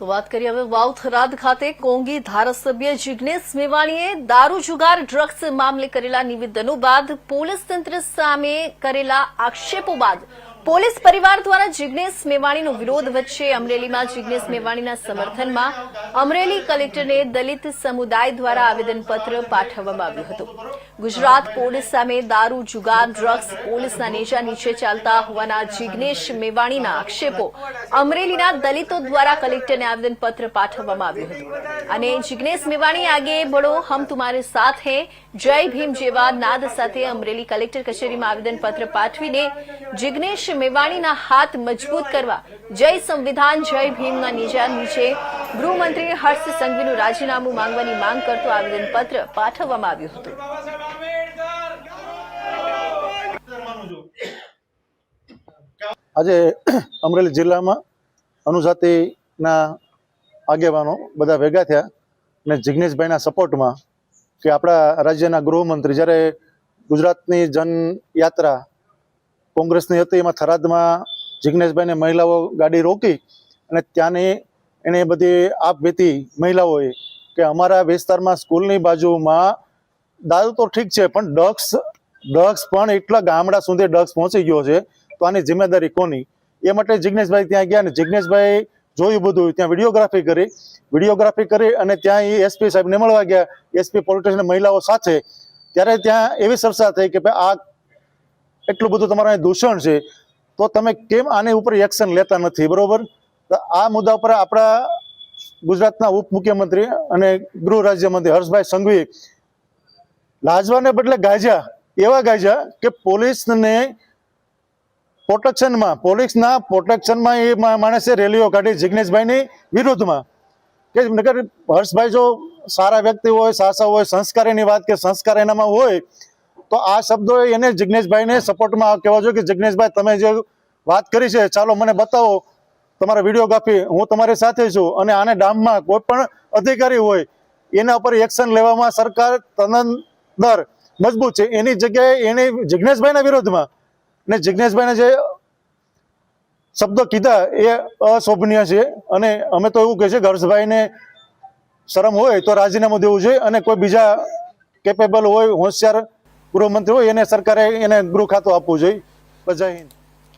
તો વાત કરીએ હવે વાવ થરાદ ખાતે કોંગી ધારાસભ્ય જિજ્ઞેશ મેવાણીએ દારૂ જુગાર ડ્રગ્સ મામલે કરેલા નિવેદનો બાદ પોલીસ તંત્ર સામે કરેલા આક્ષેપો બાદ પોલીસ પરિવાર દ્વારા જિગ્નેશ મેવાણીનો વિરોધ વચ્ચે અમરેલીમાં જિગ્નેશ મેવાણીના સમર્થનમાં અમરેલી કલેક્ટરને દલિત સમુદાય દ્વારા આવેદનપત્ર પાઠવવામાં આવ્યું હતું. ગુજરાત પોલીસ સામે દારૂ, જુગાર, ડ્રગ્સ પોલીસના નેજા નીચે ચાલતા હોવાના જિગ્નેશ મેવાણીના આક્ષેપો અમરેલીના દલિતો દ્વારા કલેક્ટરને આવેદનપત્ર પાઠવવામાં આવ્યું હતું. અને જિગ્નેશ મેવાણી આગે બળો હમ તુમારે સાથ હે, જય ભીમ જેવા નાદ સાથે અમરેલી કલેક્ટર કચેરીમાં આવેદનપત્ર પાઠવીને જિગ્નેશ મેવાણીના હાથ મજબૂત કરવા જય સંવિધાન, જય ભીમના નીજા નીચે ગૃહમંત્રી હર્ષ સંઘવીનું રાજીનામું માંગવાની માંગ કરતું આવેદનપત્ર પાઠવવામાં આવ્યું હતું. આજે અમરેલી જિલ્લામાં અનુજાતિના આગેવાનો બધા ભેગા થયા અને જિગ્નેશભાઈના સપોર્ટમાં કે આપણા રાજ્યના ગૃહમંત્રી જ્યારે ગુજરાતની જનયાત્રા કોંગ્રેસની હતી, એમાં થરાદમાં જિગ્નેશભાઈને મહિલાઓ ગાડી રોકી અને ત્યાંની એને બધી આપ વીતી મહિલાઓએ કે અમારા વિસ્તારમાં સ્કૂલની બાજુમાં દારૂ તો ઠીક છે, પણ ડ્રગ્સ ડ્રગ્સ પણ એટલા ગામડા સુધી ડ્રગ્સ પહોંચી ગયો છે, તો આની જિમ્મેદારી કોની? એ માટે જિગ્નેશભાઈ ત્યાં ગયા અને જિગ્નેશભાઈ જોયું બધું, ત્યાં વિડીયોગ્રાફી કરી વિડીયોગ્રાફી કરી અને ત્યાં એ એસપી સાહેબને મળવા ગયા. એસપી પોલિટિશિયન મહિલાઓ સાથે. ત્યારે ત્યાં એવી ચર્ચા થઈ કે ભાઈ, આ એટલું બધું તમારું દૂષણ છે, તો તમે કેમ આને ઉપર એક્શન લેતા નથી, બરોબર? આ મુદ્દા ઉપર આપણા ગુજરાતના ઉપમુખ્યમંત્રી અને ગૃહ રાજ્યમંત્રી હર્ષભાઈ સંઘવી લાજવાને બદલે ગાજ્યા, એવા ગાજ્યા કે પોલીસને પ્રોટેક્શનમાં, પોલીસના પ્રોટેક્શનમાં એ માણસે રેલીઓ કાઢી જિજ્ઞેશભાઈની વિરુદ્ધમાં. કે નગર હર્ષભાઈ જો સારા વ્યક્તિ હોય, સાસા હોય, સંસ્કારીની વાત કે સંસ્કાર એનામાં હોય તો આ શબ્દો એને જિગ્નેશભાઈને સપોર્ટમાં કહેવા જોઈએ કે જિજ્ઞેશભાઈ તમે જે વાત કરી છે, ચાલો મને બતાવો. તમારા વિડીયોગ્રાફી, હું તમારી સાથે છું અને આને ડામમાં કોઈ પણ અધિકારી હોય, એના ઉપર એક્શન લેવામાં સરકાર તનંદર મજબૂત છે. એની જગ્યાએ એને જિગ્નેશભાઈના વિરોધમાં ને જિગ્નેશભાઈને જે શબ્દો કીધા એ અશોભનીય છે. અને અમે તો એવું કહે છે હર્ષભાઈને શરમ હોય તો રાજીનામું દેવું જોઈએ અને કોઈ બીજા કેપેબલ હોય, હોશિયાર ગૃહમંત્રી હોય એને સરકારે એને ગૃહ ખાતું આપવું જોઈએ. જય હિન્દ.